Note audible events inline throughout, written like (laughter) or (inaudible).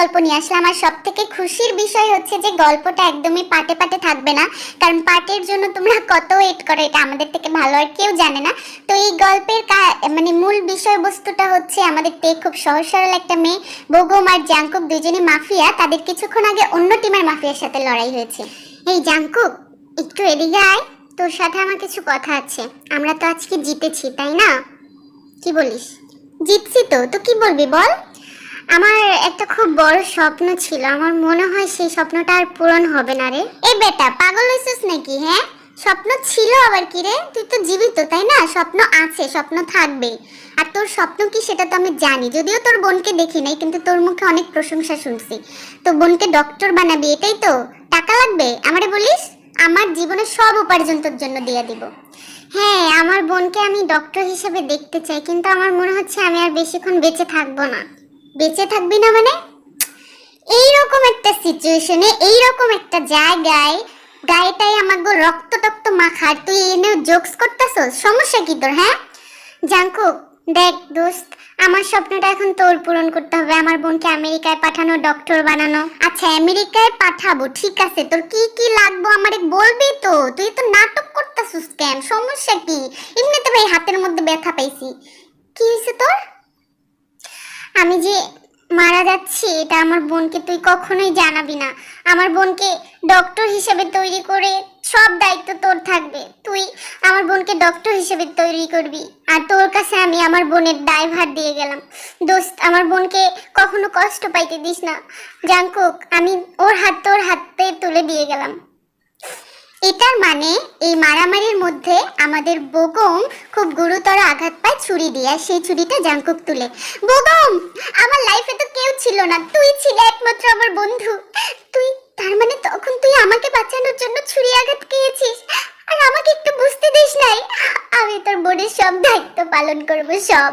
গল্প নিয়ে আসলাম। আর সব থেকে খুশির বিষয় হচ্ছে যে, গল্পটা একদমই পাটে পাটে থাকবে না। কারণ পাটের জন্য তোমরা কত ওয়েট করো, এটা আমাদের থেকে ভালো আর কেউ জানে না। তো এই গল্পের মানে মূল বিষয়বস্তুটা হচ্ছে আমাদের তে খুব সহজ সরল একটা মেয়ে। বগম আর জাংকুক দুজনে মাফিয়া। তাদের কিছুক্ষণ আগে অন্য টিমের মাফিয়ার সাথে লড়াই হয়েছে। এই জাংকুক, একটু এদিকে আয়। তোর সাথে আমার কিছু কথা আছে। আমরা তো আজকে জিতেছি, তাই না? কি বলিস? জিতছি তো তো কি বলবি বল? আমার একটা খুব বড় স্বপ্ন ছিল। আমার মনে হয় সেই স্বপ্নটা আর পূরণ হবে না রে। এই বেটা, পাগল হয়েছিস নাকি হ্যাঁ? স্বপ্ন ছিল আবার কি রে? তুই তো জীবিত, তাই না? স্বপ্ন আছে, স্বপ্ন থাকবে। আর তোর স্বপ্ন কি সেটা তো আমি জানি। যদিও তোর বোনকে দেখি নাই, কিন্তু তোর মুখে অনেক প্রশংসা শুনছি। তো বোনকে ডক্টর বানাবি, এটাই তো। টাকা লাগবে? আমারে বলিস? আমার জীবনে সব উপার্জন তোর জন্য দিয়ে দিব। হ্যাঁ আমার বোনকে আমি ডক্টর হিসেবে দেখতে চাই, কিন্তু আমার মনে হচ্ছে আমি আর বেশিক্ষণ বেঁচে থাকব না। বেঁচে থাকবি না মানে? এইরকম একটা সিচুয়েশনে এইরকম একটা জায়গায় গায়েটাই আমাকে রক্ত টক্ত মাখার তুই এনে জোকস করতেছস? সমস্যা কি তোর হ্যাঁ? জাঙ্কুক, দেখ দোস্ত, আমার স্বপ্নটা এখন তোর পূরণ করতে হবে। আমার বোনকে আমেরিকায় পাঠানো ডক্টর বানানো। আচ্ছা আমেরিকায় পাঠাবো, ঠিক আছে। তোর কি কি লাগবে আমারে বলবি তো? তুই তো নাটক করতেছিস কেন? সমস্যা কি? এমনিতে ভাই হাতের মধ্যে ব্যথা পাইছি। কি হয়েছে তোর? আমি যে মারা যাচ্ছি, এটা আমার বোনকে তুই কখনোই জানাবি না। আমার বোনকে ডক্টর হিসেবে তৈরি করে সব দায়িত্ব তোর থাকবে। তুই আমার বোনকে ডক্টর হিসেবে তৈরি করবি। আর তোর কাছে আমি আমার বোনের ড্রাইভার দিয়ে গেলাম। দোস্ত, আমার বোনকে কখনো কষ্ট পাইতে দিস না। জাঙ্কুক আমি ওর হাত তোর হাতে তুলে দিয়ে গেলাম। এটার মানে এই মারামারির মধ্যে আমাদের বোগম খুব গুরুতর আঘাত পায় ছুরি দিয়ে সেই ছুরিটা জাঙ্কুক তুলে। বোগম, আমার লাইফে তো কেউ ছিল না, তুই ছিলে একমাত্র আমার বন্ধু। তুই, তার মানে তখন তুই আমাকে বাঁচানোর জন্য ছুরি আঘাত খেয়েছিস? আর আমাকে একটু বুঝতে দিস নাই? আমি তোর বোনের সব দায়িত্ব পালন করব, সব।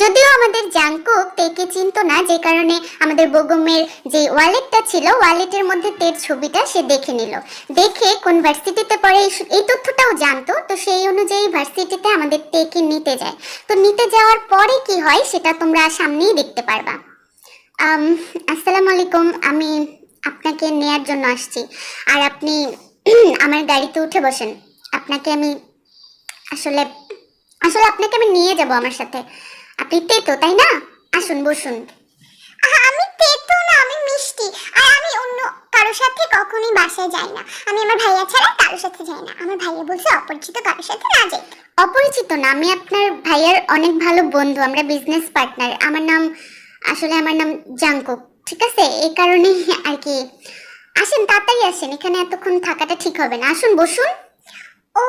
যদিও আমাদের জাংকুক তেকে চিনতো না, যে কারণে আমাদের বগমের যে ওয়ালেটটা ছিল, ওয়ালেটের মধ্যে তের ছবিটা সে দেখে নিল। দেখে কোন ভার্সিটিতে পড়ে, এই তথ্যটাও জানতো, তো সেই অনুযায়ী ভার্সিটিতে আমাদের তেকে নিতে যায়। তো নিতে যাওয়ার পরে কি হয়, সেটা তোমরা সামনেই দেখতে পারবা। আসসালামু আলাইকুম, আমি আপনাকে নেয়ার জন্য আসছি। আর আপনি (clears throat) আমার গাড়িতে উঠে বসেন। আপনাকে আমি আসলে আসলে আপনাকে আমি নিয়ে যাব আমার সাথে। আপনি তেতো তাই না? আসুন বসুন। আমি তেতো না আমি মিষ্টি। আর আমি অন্য কারোর সাথে কখনোই বাসায় যাই না। আমি আমার ভাইয়া ছাড়া কারোর সাথে যাই না। আমার ভাইয়া বলছে অপরিচিত কারোর সাথে না যাই। অপরিচিত না আমি আপনার ভাইয়ার অনেক ভালো বন্ধু আমরা বিজনেস পার্টনার আমার নাম আসলে আমার নাম জাঙ্কুক ঠিক আছে? এই কারণে আর কি। আসেন তাড়াতাড়ি আসেন এখানে এতক্ষণ থাকাটা ঠিক হবে না। আসুন বসুন। ও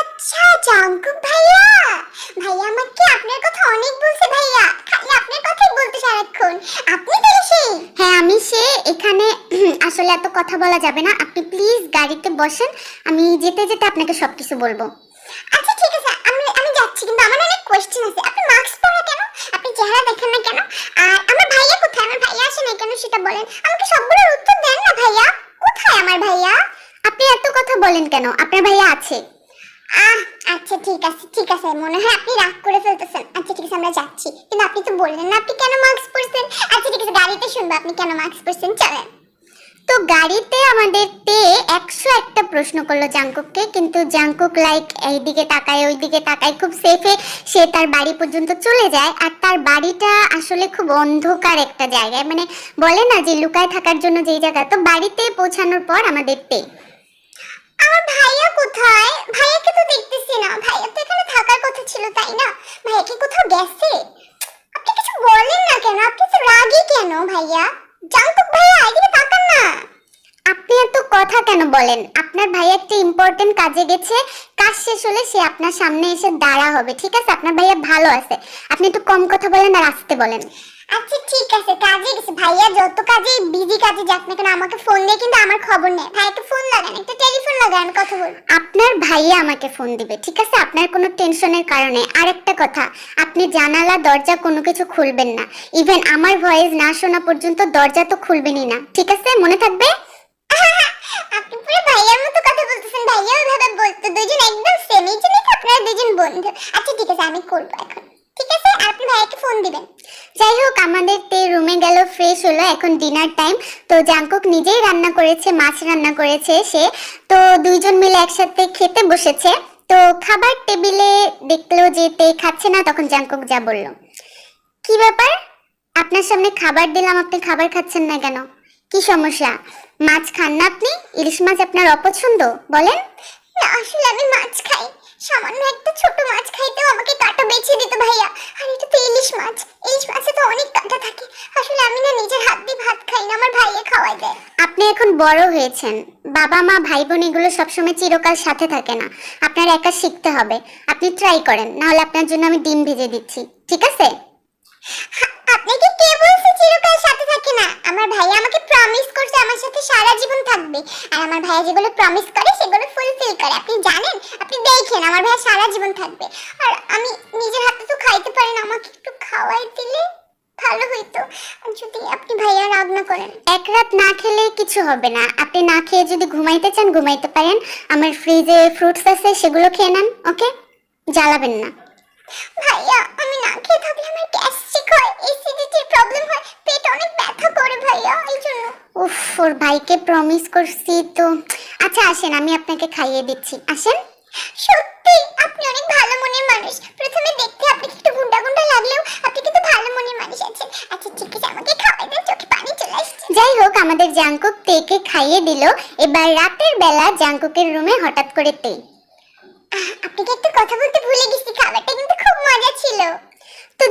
আচ্ছা জাঙ্কুক ভাইয়া। ভাইয়া আমাকে আপনার কথা অনেক বলছে ভাইয়া? খালি আপনার কথাই বলতে সারাক্ষণ। আপনি তো সেই হ্যাঁ আমি সে এখানে (clears throat) আসলে এত কথা বলা যাবে না। আপনি প্লিজ গাড়িতে বসেন। আমি যেতে যেতে আপনাকে সবকিছু বলব। আচ্ছা ঠিক আছে। আমি আমি যাচ্ছি কিন্তু আমার অনেক কোশ্চেন আছে। আপনি মাস্ক পরা কেন? আপনি চেহারা দেখেন না কেন? আর আমার ভাইয়া কোথায়? আমার ভাইয়া আসে না কেন সেটা বলেন। আমাকে সবগুলোর উত্তর দেন না ভাইয়া। কোথায় আমার ভাইয়া? আপনি এত কথা বলেন কেন? আপনার ভাইয়া আছে। আহ আচ্ছা ঠিক আছে ঠিক আছে। মনে হয় আপনি রাগ করে ফেলতেছেন। আচ্ছা ঠিক আছে, আমরা যাচ্ছি। কিন্তু আপনি তো বললেন না, আপনি কেন মাস্ক পরছেন? আচ্ছা ঠিক আছে, গাড়িতে শুনব, আপনি কেন মাস্ক পরছেন? চলেন। তো গাড়িতে আমাদের তে একশো একটা প্রশ্ন করল জাংকুককে, কিন্তু জাংকুক লাইক এইদিকে তাকায়, ওইদিকে তাকায়, খুব সেফে সে তার বাড়ি পর্যন্ত চলে যায়। আর তার বাড়িটা আসলে খুব অন্ধকার একটা জায়গায়। মানে বলে না যে, লুকায় থাকার জন্য যেই জায়গা। তো বাড়িতে পৌঁছানোর পর আমাদের তে আমার ভাইয়া কোথায়? ভাইয়াকে তো দেখতেছি না। ভাইয়া তো এখানে থাকার কথা ছিল, তাই না? ভাইয়া কি কোথাও গেছে? আপনি কিছু বলেন না কেন? আপনি তো কেন ভাইয়া? জানতুক ভাইয়া, এদিকে না। আপনি এত কথা কেন বলেন? আপনার ভাই একটা ইম্পর্টেন্ট কাজে গেছে। কাজ শেষ হলে সে আপনার সামনে এসে দাঁড়া হবে, ঠিক আছে? আপনার ভাইয়া ভালো আছে। আপনি একটু কম কথা বলেন আর আসতে বলেন। আচ্ছা ঠিক আছে কাজে গেছে। ভাইয়া যত কাজে বিজি কাজে যাক না কেন আমাকে ফোন দিয়ে কিন্তু আমার খবর নেই ভাইয়াকে ফোন লাগান একটা টেলিফোন লাগান কথা বল। আপনার ভাইয়া আমাকে ফোন দিবে ঠিক আছে? আপনার কোনো টেনশনের কারণে। আরেকটা কথা আপনি জানালা দরজা কোনো কিছু খুলবেন না। ইভেন আমার ভয়েস না শোনা পর্যন্ত দরজা তো খুলবেনই না ঠিক আছে? মনে থাকবে? (laughs) আপনি পুরো ভাইয়ার মতো কথা বলতেছেন ভাইয়া ওইভাবে বলতে। দুজন একদম সেম এই জন্যই আপনারা দুজন বন্ধু। আচ্ছা ঠিক আছে আমি করব এখন। ঠিক আছে? আপনি ভাইয়াকে ফোন দিবেন। যাই হোক, আমাদের তে রুমে গেল ফ্রেশ হলো। এখন ডিনার টাইম তো জাংকুক নিজেই রান্না করেছে, মাছ রান্না করেছে সে। তো দুইজন মিলে একসাথে খেতে বসেছে। তো খাবার টেবিলে দেখল যে তে খাচ্ছে না, তখন জাংকুক যা বলল, কি ব্যাপার? আপনার সামনে খাবার দিলাম, আপনি খাবার খাচ্ছেন না কেন? কি সমস্যা? মাছ খান না আপনি? ইলিশ মাছ আপনার অপছন্দ? বলেন। না, আসলে আমি মাছ খাই। সামান্য একটা ছোট মাছ খাইতেও আমাকে কাটা বেছে দিত ভাইয়া। আর এটা তো ইলিশ মাছ। ইলিশ মাছে তো অনেক কাটা থাকে। আসলে আমি না নিজের হাত দিয়ে ভাত খাই না আমার ভাইয়া খাওয়াই দেয়। আপনি এখন বড় হয়েছেন। বাবা মা ভাই বোন এগুলো সবসময় চিরকাল সাথে থাকে না। আপনার একা শিখতে হবে। আপনি ট্রাই করেন। নাহলে আপনার জন্য আমি ডিম ভেজে দিচ্ছি। ঠিক আছে? আপনাকে কে বলছে চিরকাল সাথে থাকে না। আমার ভাইয়া আমাকে প্রমিস করছে আমার সাথে সারা জীবন থাকবে। আর আমার ভাইয়া যেগুলো প্রমিস করে, সেগুলো ফুলফিল করে। আপনি জানেন? আপনি দেখেন আমার ভাইয়া সারা জীবন থাকবে। আর আমি নিজের হাতে তো খাইতে পারি না, আমাকে একটু খাওয়াই দিলে ভালো হইতো। যদি আপনি ভাইয়া রাগ না করেন। এক রাত না খেলে কিছু হবে না। আপনি না খেয়ে যদি ঘুমাইতে চান, ঘুমাইতে পারেন। আমার ফ্রিজে ফ্রুটস আছে, সেগুলো খেয়ে নেন ওকে জ্বালাবেন না। ভাইয়া, আমি খেয়ে থাকলে আমার গ্যাস্ট্রিক হয় অ্যাসিডিটির প্রবলেম হয়, পেট অনেক ব্যথা করে ভাইয়া, এই জন্য। উফ, ওর ভাইকে প্রমিস করছি তো। আচ্ছা আসেন, আমি আপনাকে খাইয়ে দিচ্ছি। আসেন। সত্যি, আপনি অনেক ভালো মনের মানুষ। প্রথমে দেখতে আপনি একটু গুন্ডা গুন্ডা লাগলেও আপনি কিন্তু ভালো মনের মানুষ আছেন। আচ্ছা ঠিক আছে, আমাকে খাওয়াই দেন, চোখে পানি চলে আসছে। যাই হোক, আমাদের জাঙ্কুক তেকে খাইয়ে দিল। এবার রাতের বেলা জাঙ্কুকের রুমে হঠাৎ করে তে আপনাকে একটা কথা বলতে ভুলে গেছি, খাবারটা কিন্তু খুব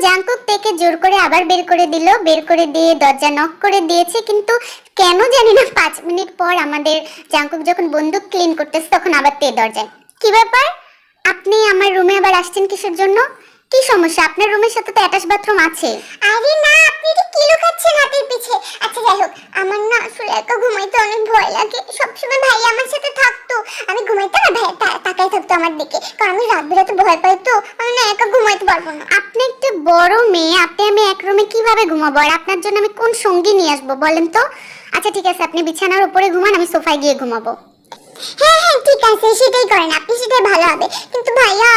তো থেকে জোর করে আবার বের করে দিল, বের করে দিয়ে দরজা নক করে দিয়েছে, কিন্তু কেন জানি না পাঁচ মিনিট পর আমাদের জাঙ্কুক যখন বন্দুক ক্লিন করতেছে, তখন আবার তে দরজায়। কি ব্যাপার? আপনি আমার রুমে আবার আসছেন কিসের জন্য? কি সমস্যা? আপনার রুমের সাথে তো অ্যাটাচ বাথরুম আছে। আরে না আপনি এটা কি লুকাচ্ছেন হাতের পিছে? আচ্ছা যাই হোক আমার না আসলে একা ঘুমাইতে অনেক ভয় লাগে। সবসময় ভাই আমার সাথে থাকতো। আমি ঘুমাইতে না ভাই তাকাই থাকতো আমার দিকে। কারণ আমি রাত বেরাতে ভয় পাই তো আমি না একা ঘুমাইতে পারব না। আপনি একটা বড় মেয়ে আপনি আমি এক রুমে কীভাবে ঘুমাবো? আর আপনার জন্য আমি কোন সঙ্গী নিয়ে আসব বলেন তো? আচ্ছা ঠিক আছে আপনি বিছানার উপরে ঘুমান আমি সোফায় গিয়ে ঘুমাবো। হ্যাঁ হ্যাঁ ঠিক আছে, সেটাই করেন, আপনি সেটাই ভালো হবে। কিন্তু ভাইয়া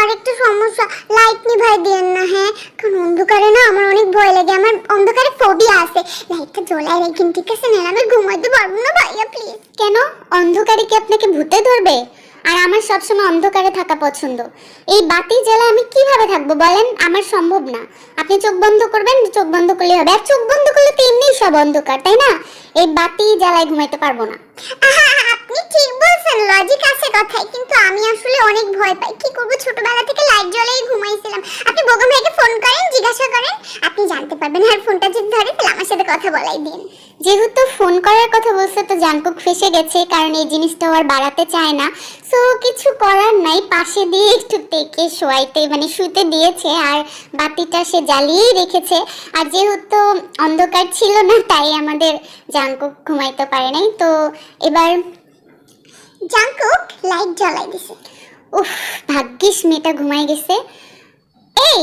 সমস্যা লাইট নিভাই দিয়েন না হ্যাঁ? কারণ অন্ধকারে না আমার অনেক ভয় লাগে, আমার অন্ধকারে ফোবিয়া আছে। লাইটটা ঠিক আছে? না আমি ঘুমাইতে পারব না ভাইয়া প্লিজ কেন? অন্ধকারে কি আপনাকে ভূতে ধরবে? আর আমার সবসময় অন্ধকারে থাকা পছন্দ। এই বাতি জ্বালা আমি কীভাবে থাকব বলেন? আমার সম্ভব না। আপনি চোখ বন্ধ করবেন, চোখ বন্ধ করলে হবে। আর চোখ বন্ধ করলে তো এমনিই সব অন্ধকার, তাই না? এই বাতি জ্বালায় ঘুমাইতে পারব না। আপনি ঠিক বলছেন লজিক আছে কথায়, কিন্তু আমি আসলে অনেক ভয় পাই। কি ছোটবেলা থেকে লাইট ঘুমাইছিলাম। আপনি বগম ভাইকে ফোন করেন, জিজ্ঞাসা করেন, আপনি জানতে পারবেন। আর ফোনটা যদি ধরে তাহলে আমার সাথে কথা বলাই দিন। যেহেতু ফোন করার কথা বলছে, তো ফেসে গেছে, কারণ এই জিনিসটা আর বাড়াতে চায় না। সো কিছু করার নাই, পাশে দিয়ে একটু শোয়াইতে মানে শুতে দিয়েছে, আর বাতিটা সে জ্বালিয়েই রেখেছে। আর যেহেতু অন্ধকার ছিল না, তাই আমাদের জাংকুক ঘুমাইতে পারে নাই। তো এবার জাঙ্কুক লাইট জ্বালাই দিছে। উফ, ভাগ্যিস মেয়েটা ঘুমাই গেছে। এই,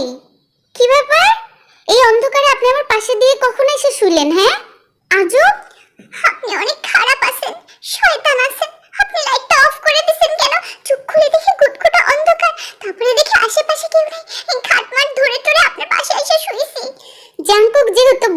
কি ব্যাপার? এই অন্ধকারে আপনি আমার পাশে দিয়ে কখন এসে শুলেন হ্যাঁ? আজও আপনি অনেক খারাপ আছেন, শয়তান আছেন।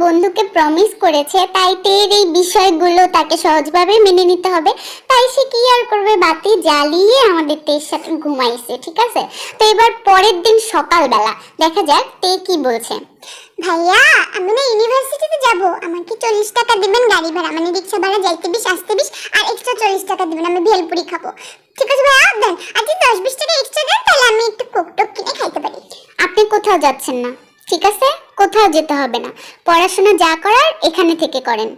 বন্ধুকে প্রমিস করেছে, তাই তের এই বিষয়গুলো তাকে সহজভাবে মেনে নিতে হবে। তাই সে কি আর করবে? বাতি জ্বালিয়ে আমাদের তের সাথে ঘুমাইছে, ঠিক আছে? তো এবার পরের দিন সকালবেলা দেখা যাক তে কি বলছে। ভাইয়া, আমি না ইউনিভার্সিটিতে যাব। আমাকে চল্লিশ টাকা দিবেন গাড়ি ভাড়া। মানে রিক্সা ভাড়া, যাইতে বিশ আসতে বিশ আর এক্সট্রা চল্লিশ টাকা দিবেন। আমি ভেলপুরি খাব। ঠিক আছে ভাইয়া দেন। আর যদি দশ বিশ টাকা এক্সট্রা দেন, তাহলে আমি একটু কোক টোক কিনে খাইতে পারি। আপনি কোথাও যাচ্ছেন না, ঠিক আছে? কোথাও যেতে হবে না। পড়াশোনা যা করার, এখানে থেকে করেন।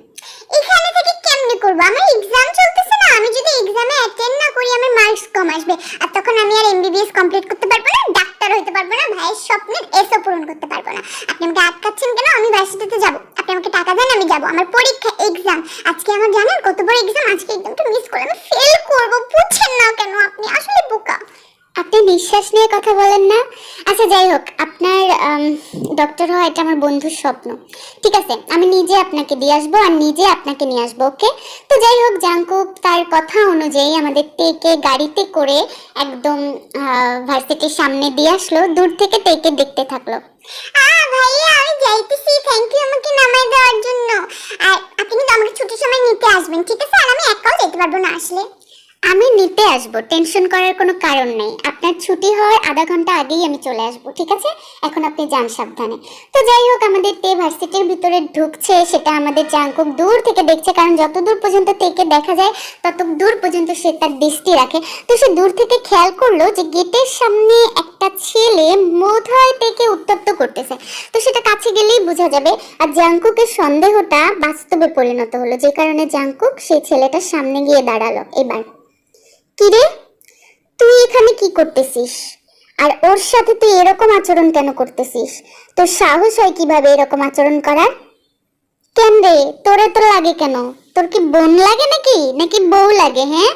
এখানে থেকে কেমনে করব? আমার এক্সাম চলতেছে না। আমি যদি এক্সামে অ্যাটেন্ড না করি, আমার মার্কস কম আসবে। আর তখন আমি আর এমবিবিএস কমপ্লিট করতে পারব না, ডাক্তার হইতে পারব না, ভাইয়ের স্বপ্নের এসও পূরণ করতে পারব না। আপনি আমাকে আটকাচ্ছেন কেন? আমি ভার্সিটিতে যাব। আপনি আমাকে টাকা দেন, আমি যাব। আমার পরীক্ষা এক্সাম আজকে আমার জানেন কত বড় এক্সাম আজকে এক্সামটা মিস করে আমি ফেল করব। বুঝছেন না কেন আপনি? আসলে বোকা। আপনি নিঃশ্বাস নিয়ে কথা বলেন না? আচ্ছা যাই হোক, আপনার ডক্টর হওয়া এটা আমার বন্ধুর স্বপ্ন। ঠিক আছে, আমি নিজে আপনাকে দিয়ে আসব আর নিজে আপনাকে নিয়ে আসব, ওকে? তো যাই হোক জাঙ্কুক তার কথা অনুযায়ী আমাদের টেকে গাড়িতে করে একদম ভার্সিটির সামনে দিয়ে আসলো, দূর থেকে টেকে দেখতে থাকল। ভাইয়া, আমি যাইতেছি থ্যাংক ইউ আমাকে দেওয়ার জন্য। আপনি ছুটির সময় নিতে আসবেন, ঠিক আছে? আমি একাও যেতে পারব না আসলে। আমি নিতে আসব টেনশন করার কোনো কারণ নেই। আপনার ছুটি হওয়ার আধা ঘণ্টা আগেই আমি চলে আসব, ঠিক আছে? এখন আপনি যান সাবধানে। তো যাই হোক, আমাদের তে ভার্সিটির ভিতরে ঢুকছে, সেটা আমাদের জাঙ্কুক দূর থেকে দেখছে, কারণ যত দূর পর্যন্ত তেকে দেখা যায় তত দূর পর্যন্ত সে তার দৃষ্টি রাখে। তো সে দূর থেকে খেয়াল করল যে গেটের সামনে একটা ছেলে বোধহয় তেকে উত্তপ্ত করতেছে। তো সেটা কাছে গেলেই বোঝা যাবে, আর জাঙ্কুকের সন্দেহটা বাস্তবে পরিণত হলো। যে কারণে জাঙ্কুক সেই ছেলেটার সামনে গিয়ে দাঁড়াল, এবার। কিরে? তুই এখানে কি করতেছিস? আর ওর সাথে তুই এরকম আচরণ কেন করতেছিস? তোর সাহস হয় কীভাবে এরকম আচরণ করার? কেন রে? তোরে তো লাগে কেন? তোর কি বোন লাগে নাকি? নাকি বউ লাগে হ্যাঁ?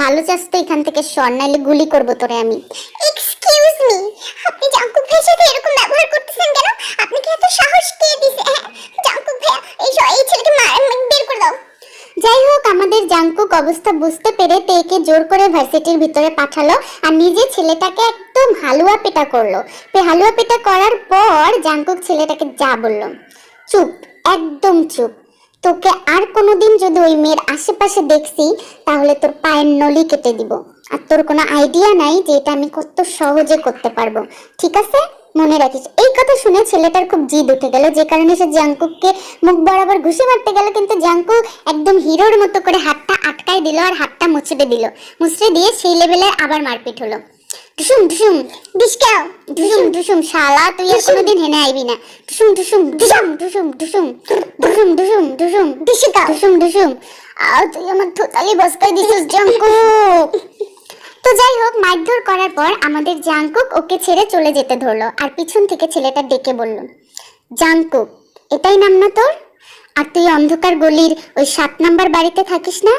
ভালো চাস তো এখান থেকে সর, নাইলে গুলি করব তোরে আমি। এক্সকিউজ মি আপনি জাঙ্কুক ভাইয়ের সাথে এরকম ব্যবহার করতেছেন কেন? আপনি কি এত সাহস কে দিছে? হ্যাঁ জাঙ্কুক ভাইয়া, এই এই ছেলেকে মার বের করে দাও। যাই হোক আমাদের জাঙ্কুক অবস্থা বুঝতে পেরে তেকে জোর করে ভার্সিটির ভিতরে পাঠালো আর নিজে ছেলেটাকে একদম হালুয়া পেটা করল। হালুয়া পেটা করার পর জাঙ্কুক ছেলেটাকে যা বলল। চুপ, একদম চুপ। তোকে আর কোনোদিন যদি ওই মেয়ের আশেপাশে দেখছি, তাহলে তোর পায়ের নলি কেটে দিব। আর তোর কোনো আইডিয়া নাই যে এটা আমি কত সহজে করতে পারব। ঠিক আছে? মনে রাখিস। এই কথা শুনে ছেলেটার খুব জিদ উঠে গেল। যে কারণে সে জাঙ্কুককে মুখ বরাবর ঘুষি মারতে গেল কিন্তু জাঙ্কুক একদম হিরোর মতো করে হাতটা আটকায় দিল আর হাতটা মুচড়ে দিল। মুচড়ে দিয়ে সেই লেভেলে আবার মারপিট হলো। টুসুম টুসুম ডিসকাও টুসুম টুসুম শালা তুই আর কোনোদিন হেনে আইবি না। টুসুম টুসুম টুসুম টুসুম টুসুম টুসুম টুসুম টুসুম ডিসকা টুসুম টুসুম আ তুই আমার থোতালি বসকাই দিছিস জাঙ্কুক তো যাই হোক মারধর করার পর আমাদের জাংকুক ওকে ছেড়ে চলে যেতে ধরলো আর পিছন থেকে ছেলেটা ডেকে বলল, জাংকুক, এটাই নাম না তোর? আর তুই অন্ধকার গলির ওই সাত নাম্বার বাড়িতে থাকিস না?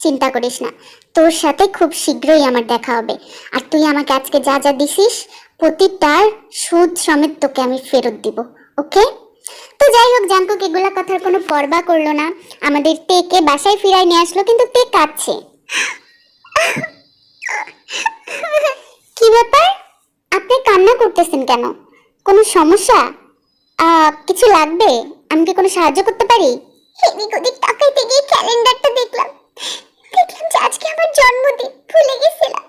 চিন্তা করিস না, তোর সাথে খুব শীঘ্রই আমার দেখা হবে। আর তুই আমাকে আজকে যা যা দিছিস, প্রতিটার সুদ সমেত তোকে আমি ফেরত দিব, ওকে? তো যাই হোক জাঙ্কুক এগুলা কথার কোনো পরবা করল না। আমাদের তেকে বাসায় ফিরাই নিয়ে আসলো, কিন্তু তে কাঁদছে। কি ব্যাপার? আপনি কান্না করতেছেন কেন? কোনো সমস্যা? কিছু লাগবে? আমি কি কোনো সাহায্য করতে পারি? এদিক ওদিক তাকাইতে গিয়ে ক্যালেন্ডারটা দেখলাম। দেখলাম যে আজকে আমার জন্মদিন, ভুলে গেছিলাম।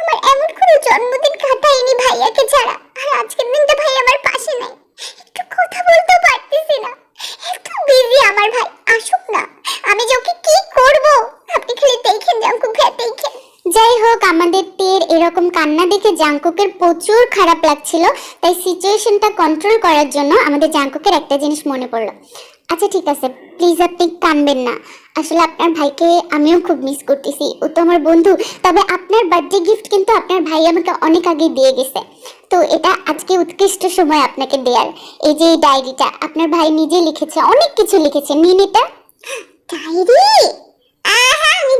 আমার এমন কোনো জন্মদিন কাটায়নি ভাইয়াকে ছাড়া। আর আজকের দিনটা ভাই আমার পাশে নাই। একটু কথা বলতে পারতেছি না একটু বিজি আমার ভাই আসুক না আমি যে ওকে কি করব আপনি খালি দেখেন জাঙ্কুক ভাই দেখেন যাই হোক আমাদের টের এরকম কান্না দেখে জাঙ্কুকের প্রচুর খারাপ লাগছিল, তাই সিচুয়েশনটা কন্ট্রোল করার জন্য আমাদের জাঙ্কুকের একটা জিনিস মনে পড়ল। আচ্ছা ঠিক আছে প্লিজ আপনি কানবেন না। আসলে আপনার ভাইকে আমিও খুব মিস করতেছি। ও তো আমার বন্ধু, তবে আপনার বার্থডে গিফট কিন্তু আপনার ভাই আমাকে অনেক আগে দিয়ে গেছে। তো এটা আজকে উৎকৃষ্ট সময় আপনাকে দেয়ার। এই যে এই ডায়েরিটা আপনার ভাই নিজে লিখেছে, অনেক কিছু লিখেছে। নিন এটা ডায়েরি আহা!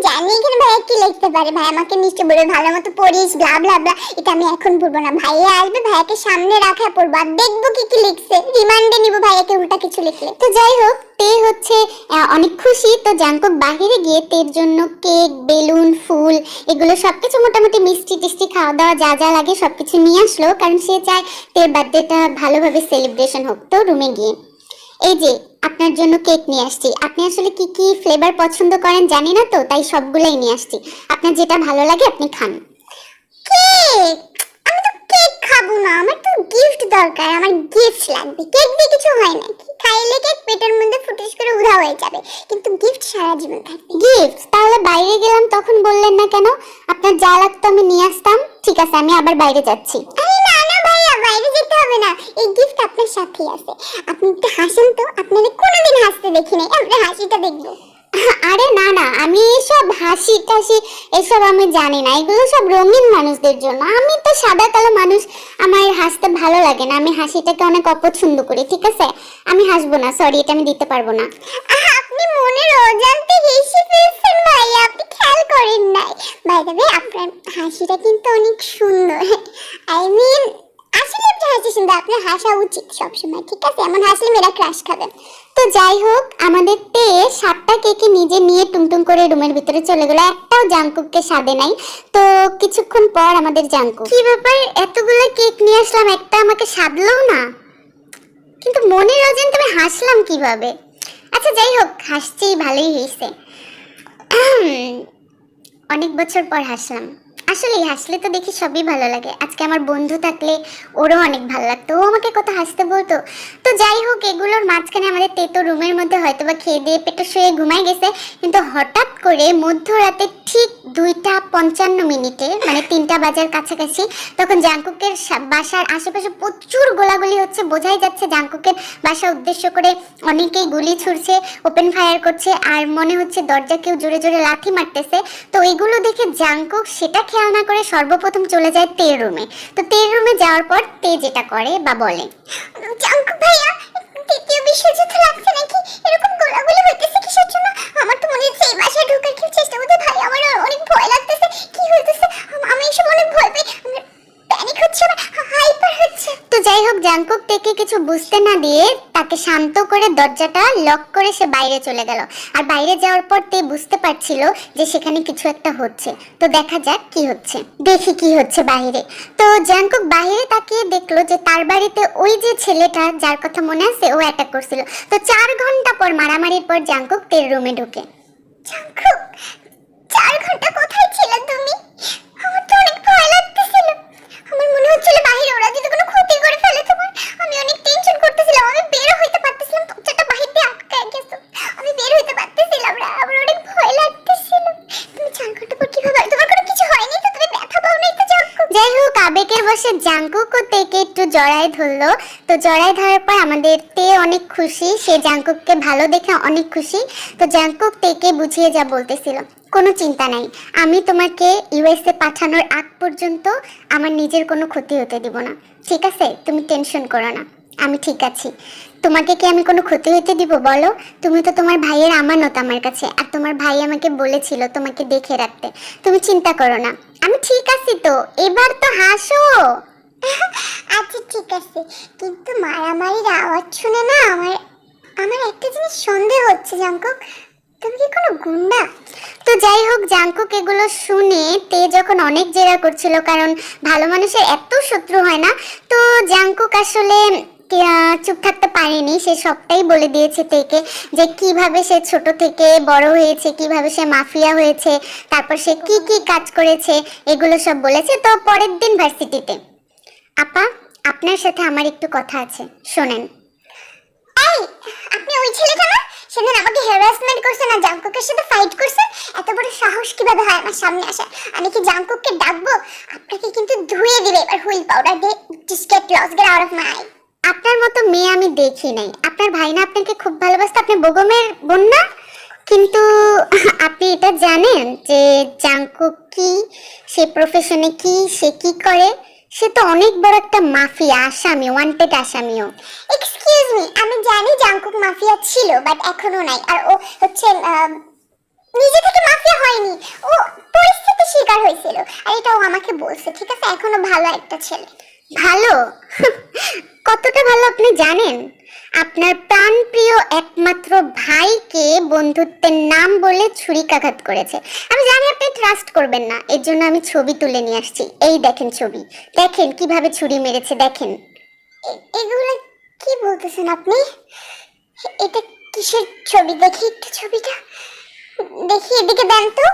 জানি এখানে ভাইয়া কি লিখতে পারে। ভাই, আমাকে নিশ্চয় বলে ভালো মতো পড়িস ব্লা ব্লা ব্লা এটা আমি এখন পড়ব না। ভাইয়া আসবে, ভাইয়াকে সামনে রাখা পড়ব। আর দেখব কি কি লিখছে। রিমান্ডে নিব ভাইয়াকে, উল্টা কিছু লিখলে। তো যাই হোক, তে হচ্ছে অনেক খুশি। তো জাঙ্কুক বাহিরে গিয়ে তের জন্য কেক, বেলুন, ফুল, এগুলো সবকিছু মোটামুটি মিষ্টি টিষ্টি খাওয়া দাওয়া যা যা লাগে সবকিছু নিয়ে আসলো। কারণ সে চায় তের বার্থডেটা ভালোভাবে সেলিব্রেশন হোক। তো রুমে গিয়ে। এই যে আপনার জন্য কেক নিয়ে আসছি। আপনি আসলে কি কি ফ্লেভার পছন্দ করেন জানি না তো তাই সবগুলোই নিয়ে আসছি। আপনার যেটা ভালো লাগে আপনি খান। কেক? আমি তো কেক খাব না আমার তো গিফট দরকার আমার গিফট লাগবে। কেক দিয়ে কিছু হয় না খাইলে কেক পেটের মধ্যে ফুটিস করে উধা হয়ে যাবে। কিন্তু গিফট সারা জীবন থাকবে। গিফট তাহলে বাইরে গেলাম তখন বললেন না কেন? আপনার যা লাগতো আমি নিয়ে আসতাম। ঠিক আছে আমি আবার বাইরে যাচ্ছি। আরে না না ভাইয়া বাইরে যেতে হবে না। এই গিফট আপনার সাথেই আছে। আপনি একটু হাসেন তো কোনোদিন হাসতে দেখি নাই আপনার হাসিটা দেখব। আরে না না, আমি এসব হাসি টাসি, এসব আমি জানি না, এগুলো সব রঙিন মানুষদের জন্য। আমি তো সাদা কালো মানুষ, আমার হাসতে ভালো লাগে না, আমি হাসিটাকে অনেক অপছন্দ করি, ঠিক আছে? আমি হাসবো না সরি এটা আমি দিতে পারব না। আপনি মনের অজান্তে হেসে ফেলছেন ভাই, আপনি খেয়াল করেন নাই। বাই দ্য আপনার হাসিটা কিন্তু অনেক সুন্দর। আই মিন আসলে আপনি হাসি সুন্দর আপনার হাসা উচিত সবসময়, ঠিক আছে? এমন হাসলে মেয়েরা ক্রাশ খাবেন তো যাই হোক, আমাদের তে সাতটা কেকে নিজে নিয়ে টুংটুং করে রুমের ভিতরে চলে গেল। একটাও জাঙ্কুককে সাদে নাই। তো কিছুক্ষণ পর আমাদের জাঙ্কুক কি ব্যাপার? এতগুলো কেক নিয়ে আসলাম, একটা আমাকে সাদলেও না। কিন্তু মনে অজান্তে তুমি হাসলাম কীভাবে? আচ্ছা যাই হোক, হাসছি, ভালোই হয়েছে। অনেক বছর পর হাসলাম। আসলে হাসলে তো দেখি সবই ভালো লাগে। আজকে আমার বন্ধু থাকলে ওরও অনেক ভালো লাগতো। ও আমাকে কত হাসতে বলতো। তো যাই হোক, এগুলোর মাঝখানে আমাদের তেতো রুমের মধ্যে হয়তো বা খেয়ে দিয়ে পেটে শুয়ে ঘুমাই গেছে। কিন্তু হঠাৎ করে মধ্যরাতে ঠিক দুইটা পঞ্চান্ন মিনিটে মানে তিনটা বাজার কাছাকাছি, তখন জাঙ্কুকের বাসার আশেপাশে প্রচুর গোলাগুলি হচ্ছে। বোঝাই যাচ্ছে জাঙ্কুকের বাসা উদ্দেশ্য করে অনেকেই গুলি ছুড়ছে, ওপেন ফায়ার করছে, আর মনে হচ্ছে দরজা কেউ জোরে জোরে লাথি মারতেছে। তো এইগুলো দেখে জাঙ্কুক সেটা খেয়াল না করে সর্বপ্রথম চলে যায় তের রুমে। তো তের রুমে যাওয়ার পর তে যেটা করে বা বলে ভাইয়া তৃতীয় বিশ্বযুদ্ধ লাগছে নাকি? এরকম গোলাগুলি হইতেছে কিসের জন্য? আমার তো মনে হচ্ছে এই কেউ চেষ্টা করতে ভাই আমার অনেক ভয় লাগতেছে। কি হইতেছে? আমি এসব অনেক ভয় পাই। প্যানিক হচ্ছে হাইপার হচ্ছে। তো যাই হোক, জাঙ্কুক থেকে কিছু বুঝতে না দিয়ে তাকে শান্ত করে দরজাটা লক করে সে বাইরে চলে গেল। আর বাইরে যাওয়ার পর তে বুঝতে পারছিল যে সেখানে কিছু একটা হচ্ছে। তো দেখা যাক কি হচ্ছে। দেখি কি হচ্ছে বাইরে। তো জ্যাংকুক বাইরে তাকিয়ে দেখল যে তার বাড়িতে ওই যে ছেলেটা, যার কথা মনে আছে, ও অ্যাটাক করছিল। তো চার ঘণ্টা পর মারামারির পর জ্যাংকুক তের রুমে ঢুকে। জ্যাংকুক চার ঘণ্টা কোথায় ছিলে তুমি আমার তো অনেক ভয় লাগতেছিল আমার মনে হচ্ছিল বাইরে ওরা যদি কোনো ক্ষতি করে ফেলে তোমার আমি অনেক টেনশন করতেছিলাম আমি বের হইতে পারতেছিলাম দরজাটা বাহির দিয়ে আটকায় গেছে আমি বের হইতে পারতেছিলাম না আমার অনেক ভয় লাগতেছিল তুমি চার ঘণ্টা পর কীভাবে তোমার কোনো কিছু হয়নি তো তুমি ব্যথা পাও নাই তো জাঙ্কুক যাই হোক আবেগের জাঙ্কুকও জাঙ্কুক তেকে একটু জড়ায় ধরলো। তো জড়ায় ধরার পর আমাদের তে অনেক খুশি, সে জাঙ্কুককে ভালো দেখে অনেক খুশি। তো জাঙ্কুক তেকে বুঝিয়ে যা বলতেছিল, কোনো চিন্তা নাই, আমি তোমাকে ইউএসএ পাঠানোর আগ পর্যন্ত আমার নিজের কোনো ক্ষতি হতে দিব না। ঠিক আছে, তুমি টেনশন করো না। আমি ঠিক আছি। তোমাকে কি আমি কোনো ক্ষতি হতে দিব বলো? তুমি তো তোমার ভাইয়ের আমানত আমার কাছে আর তোমার ভাই আমাকে বলেছিল তোমাকে দেখে রাখতে। তুমি চিন্তা করো না। আমি ঠিক আছি তো। এবার তো হাসো। আচ্ছা ঠিক আছে। কিন্তু মারামারির আওয়াজ শুনে না আমার আমার একটা জিনিস সন্দেহ হচ্ছে জাঙ্কুক তুমি কি কোনো গুন্ডা? তো যাই হোক জাঙ্কুক এগুলো শুনে তে যখন অনেক জেরা করছিল কারণ ভালো মানুষের এত শত্রু হয় না তো জাঙ্কুক আসলে চুপ থাকতে পারেনি, সে সবটাই বলে দিয়েছে তেকে যে কীভাবে সে ছোট থেকে বড় হয়েছে, কীভাবে সে মাফিয়া হয়েছে, তারপর সে কি কি কাজ করেছে, এগুলো সব বলেছে তো পরের দিন ভার্সিটিতে। আপা, আপনার সাথে আমার একটু কথা আছে, শোনেন। এই, আপনি ওই ছেলেটা না? সেদিন আমাকে হ্যারাসমেন্ট করছে না জাঙ্কুকের সাথে ফাইট করছে? এত বড় সাহস কীভাবে হয় আমার সামনে আসা আমি কি জাঙ্কুককে ডাকবো? আপনাকে কিন্তু ধুয়ে দিবে এবার হুইল পাউডার দিয়ে just get lost get out of my আপনার মতো মেয়ে আমি দেখি নাই। আপনার ভাই না আপনাকে খুব ভালোবাসতো, আপনি বগমের বোন না কিন্তু আপনি এটা জানেন যে জাঙ্কুক কি, সে প্রফেশনে কি, সে কি করে? সে তো অনেক বড় একটা মাফিয়া আসামি ওয়ান্টেড আসামিও। এক্সকিউজ মি আমি জানি জাঙ্কুক মাফিয়া ছিল বাট এখনও নাই। আর ও হচ্ছে নিজে থেকে মাফিয়া হয়নি। ও পরিস্থিতি শিকার হয়েছিল। আর এটাও আমাকে বলছে, ঠিক আছে? এখনও ভালো একটা ছেলে। ভালো? কতটা ভালো আপনি জানেন? আপনার প্রাণপ্রিয় একমাত্র ভাইকে বন্ধুত্বের নাম বলে ছুরিকাঘাত করেছে। আমি জানি আপনি ট্রাস্ট করবেন না, এর জন্য আমি ছবি তুলে নিয়ে আসছি। এই দেখেন ছবি। দেখেন কীভাবে ছুরি মেরেছে, দেখেন। এগুলো কি বলতেছেন আপনি? এটা কিসের ছবি? দেখি একটু ছবিটা। দেখি এদিকে দেন তো।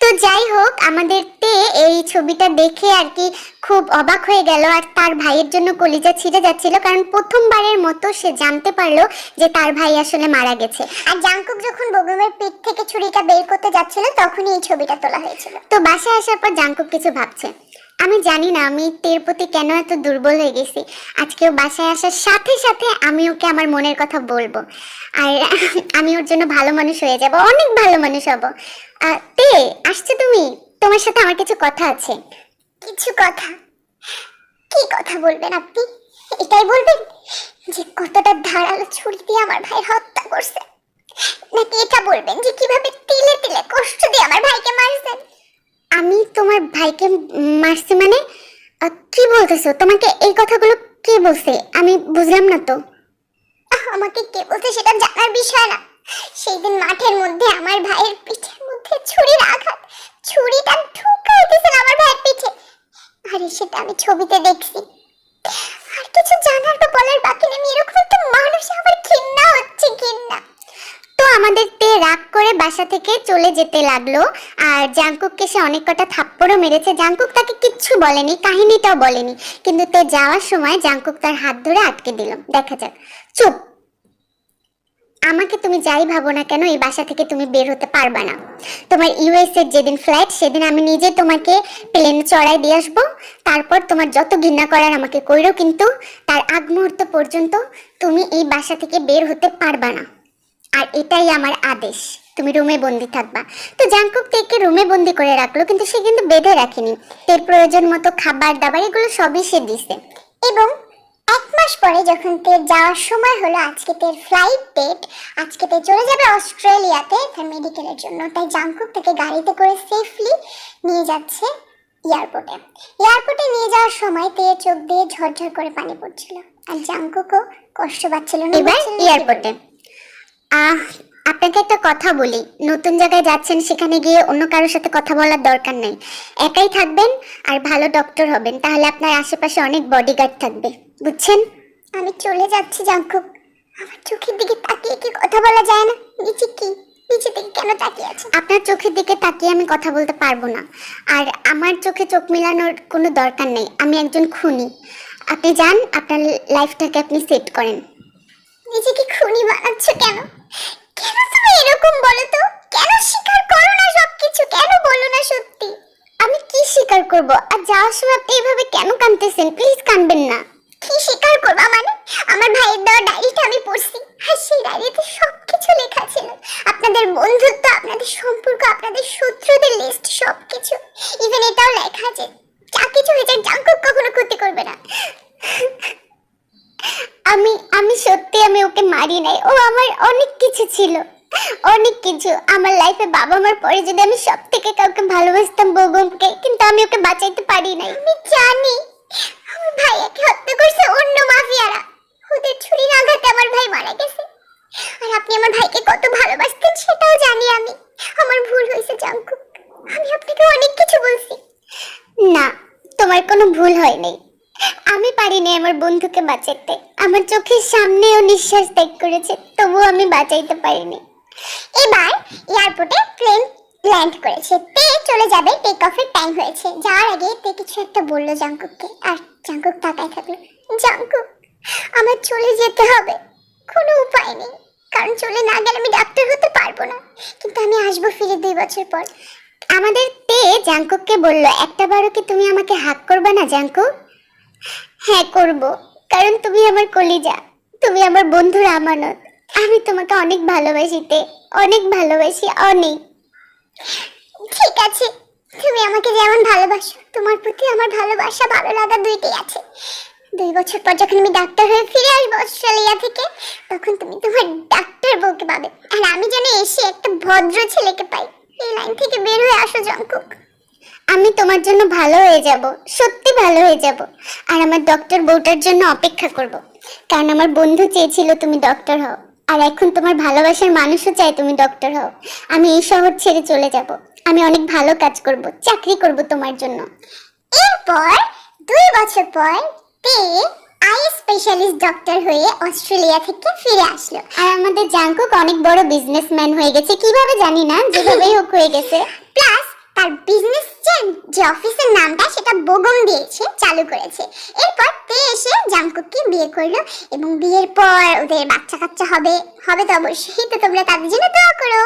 তো যাই হোক আমাদের তে এই ছবিটা দেখে আর কি খুব অবাক হয়ে গেল আর তার ভাইয়ের জন্য কলিজা ছিঁড়ে যাচ্ছিল, কারণ প্রথমবারের মতো সে জানতে পারল যে তার ভাই আসলে মারা গেছে। আর জাংকুক যখন বগুমের পিঠ থেকে ছুরিটা বের করতে যাচ্ছিল, তখনই এই ছবিটা তোলা হয়েছিল। তো বাসায় আসার পর জাংকুক কিছু ভাবছে। আমি জানি না, আমি তের প্রতি কেন এত দুর্বল হয়ে গেছি। আজকেও বাসায় আসার সাথে সাথে আমি ওকে আমার মনের কথা বলব। আর আমি ওর জন্য ভালো মানুষ হয়ে যাব, অনেক ভালো মানুষ হব। তে, আসছো তুমি? তোমার সাথে আমার কিছু কথা আছে। কিছু কথা? কি কথা বলবেন আপনি? এটাই বলবেন যে কতটা ধারালো ছুরি দিয়ে আমার ভাই হত্যা করছে। নাকি এটা বলবেন যে কীভাবে তিলে তিলে কষ্ট দিয়ে আমার ভাইকে মারছেন? আমি তোমার ভাইকে বলতেছো? তোমাকে এই কথাগুলো কে বলছে? আমি বুঝলাম না তো। আমাকে কে বলছে সেটা জানার বিষয় না। সেই দিন মাঠের মধ্যে আমার ভাইয়ের পিঠের মধ্যে ছুরির আঘাত। ছুরিটা ঢুকাই দিয়েছিল আমার ভাইয়ের পিঠে। আরে, সেটা আমি ছবিতে দেখছি। আর কিছু জানার তো বলার বাকি নেই। এরকম একটা মানুষ আমার ঘৃণা হচ্ছে, ঘৃণা। রাগ করে বাসা থেকে চলে যেতে লাগল। আর জাংকুককে সে অনেক কটা থাপ্পড়ও মেরেছে। জাংকুক তাকে কিচ্ছু বলেনি, কাহিনীটাও বলেনি। কিন্তু তে যাওয়ার সময় জাংকুক তার হাত ধরে আটকে দিল। দেখা যাক। চুপ! আমাকে তুমি যাই ভাবো না কেন, এই বাসা থেকে তুমি বের হতে পারবে না। তোমার ইউএস এর যেদিন ফ্লাইট সেদিন আমি নিজে তোমাকে প্লেনে চড়াই দিয়ে আসব। তারপর তোমার যত ঘৃণা করার আমাকে কইরো, কিন্তু তার আগ মুহূর্ত পর্যন্ত তুমি এই বাসা থেকে বের হতে পারবা না। আর এটাই আমার আদেশ। তুমি রুমে বন্দি থাকবা। তো জাংকুক তেকে রুমে বন্দি করে রাখল কিন্তু সে কিন্তু বেঁধে রাখেনি। তের প্রয়োজন মতো খাবার দাবার এগুলো সবই সে দিছে। এবং এক মাস পরে যখন তের যাওয়ার সময় হলো আজকে তের ফ্লাইট ডেট আজকে তে চলে যাবে অস্ট্রেলিয়াতে তার মেডিকেলের জন্য। তাই জাংকুক তাকে গাড়িতে করে সেফলি নিয়ে যাচ্ছে এয়ারপোর্টে এয়ারপোর্টে নিয়ে যাওয়ার সময় তে চোখ দিয়ে ঝরঝর করে পানি পড়ছিল। আর জাংকুকও কষ্ট পাচ্ছিল না এবার এয়ারপোর্টে আহ, আপনাকে একটা কথা বলি। নতুন জায়গায় যাচ্ছেন, সেখানে গিয়ে অন্য কারোর সাথে কথা বলার দরকার নেই। একাই থাকবেন আর ভালো ডক্টর হবেন। তাহলে আপনার আশেপাশে অনেক বডিগার্ড থাকবে। বুঝছেন? আমি চলে যাচ্ছি জাংকুক আমার চোখের দিকে তাকিয়ে কি কথা বলা যায় না? নিচে কি? নিচে থেকে কেন তাকিয়ে আছে আপনার চোখের দিকে তাকিয়ে আমি কথা বলতে পারব না। আর আমার চোখে চোখ মেলানোর কোনো দরকার নেই। আমি একজন খুনি। আপনি যান, আপনার লাইফটাকে আপনি সেট করেন। নিজেকে খুনি বানাচ্ছ কেন? কেন তুমি এরকম বলো তো? কেন স্বীকার করো না সবকিছু? কেন বলো না সত্যি? আমি কি স্বীকার করব? আর যাওয়ার সময় আপনি এইভাবে কেন কাঁদতেছেন প্লিজ কাঁদবেন না। কি স্বীকার করবা মানে? আমার ভাইয়ের দেওয়া ডায়েরিটা আমি পড়ছি, আর সেই ডায়েরিতে সবকিছু লেখা ছিল। আপনাদের বন্ধুত্ব, আপনাদের সম্পর্ক, আপনাদের শত্রুদের লিস্ট সবকিছু। ইভেন এটাও লেখা আছে। যা কিছু হয়েছে জাঙ্কুক কখনো ক্ষতি করবে না। আমি আমি সত্যি আমি ওকে মারি নাই। ও আমার অনেক কিছু ছিল। অনেক কিছু। আমার লাইফে বাবা মার পরে যদি আমি সব থেকে কাউকে ভালোবাসতাম বৌগমকে কিন্তু আমি ওকে বাঁচাইতে পারি নাই। আমি জানি আমার ভাইয়াকে হত্যা করছে অন্য মাফিয়ারা। ওদের ছুরির আঘাতে আমার ভাই মারা গেছে। আর আপনি আমার ভাইকে কত ভালোবাসতেন সেটাও জানি আমি। আমার ভুল হয়েছে, জাঙ্কুক। আমি আপনাকে অনেক কিছু বলছি। না, তোমার কোনো ভুল হয় নাই। আমি পারিনি আমার বন্ধুকে বাঁচাতে আমার চোখের সামনেও নিঃশ্বাস ত্যাগ করেছে, তবুও আমি বাঁচাইতে পারিনি। এবার এয়ারপোর্টে প্লেন ল্যান্ড করেছে। তে চলে যাবে টেক অফের টাইম হয়েছে। যাওয়ার আগে তে কিছু একটা বলল জাঙ্কুককে আর জাঙ্কুক তাকায় থাকল। জাঙ্কুক আমার চলে যেতে হবে। কোনো উপায় নেই। কারণ চলে না গেলে আমি ডাক্তার হতে পারব না। কিন্তু আমি আসব ফিরে দুই বছর পর। আমাদের তে জাঙ্কুককে বলল, একটা বারও কি তুমি আমাকে হাক করবে না জাঙ্কুক হ্যাঁ করব। কারণ তুমি আমার কলিজা। তুমি আমার বন্ধুর আমানত। আমি তোমাকে অনেক ভালোবাসি তে। অনেক ভালোবাসি, অনেক। ঠিক আছে। তুমি আমাকে যেমন ভালোবাসো, তোমার প্রতি আমার ভালোবাসা, ভালো লাগা দুইটাই আছে। দুই বছর পর যখন আমি ডাক্তার হয়ে ফিরে আসব অস্ট্রেলিয়া থেকে, তখন তুমি তোমার ডাক্তার বউকে পাবে। আর আমি যেন এসে একটা ভদ্র ছেলেকে পাই। এই লাইন থেকে বের হয়ে আসো জঙ্কুক আমি তোমার জন্য ভালো হয়ে যাব সত্যি ভালো হয়ে যাব। আর আমার ডক্টর বউটার জন্য অপেক্ষা করব। কারণ আমার বন্ধু চেয়েছিল তুমি ডক্টর হও। আর এখন তোমার ভালোবাসার মানুষও চায় তুমি ডক্টর হও। আমি এই শহর ছেড়ে চলে যাব। আমি অনেক ভালো কাজ করব চাকরি করব তোমার জন্য। এরপর দুই বছর পর তে আই স্পেশালিস্ট ডক্টর হয়ে অস্ট্রেলিয়া থেকে ফিরে আসলো। আর আমাদের জাঙ্কুক অনেক বড় বিজনেসম্যান হয়ে গেছে কীভাবে জানি না যেভাবেই হোক হয়ে গেছে। (laughs) প্লাস তার বিজনেস যে অফিসের নামটা সেটা বোগম দিয়েছে, চালু করেছে। এরপর তে এসে জামকুককে বিয়ে করল এবং বিয়ের পর ওদের বাচ্চা কাচ্চা হবে। হবে তো অবশ্যই, তো তোমরা তাদের জন্য দোয়া করো।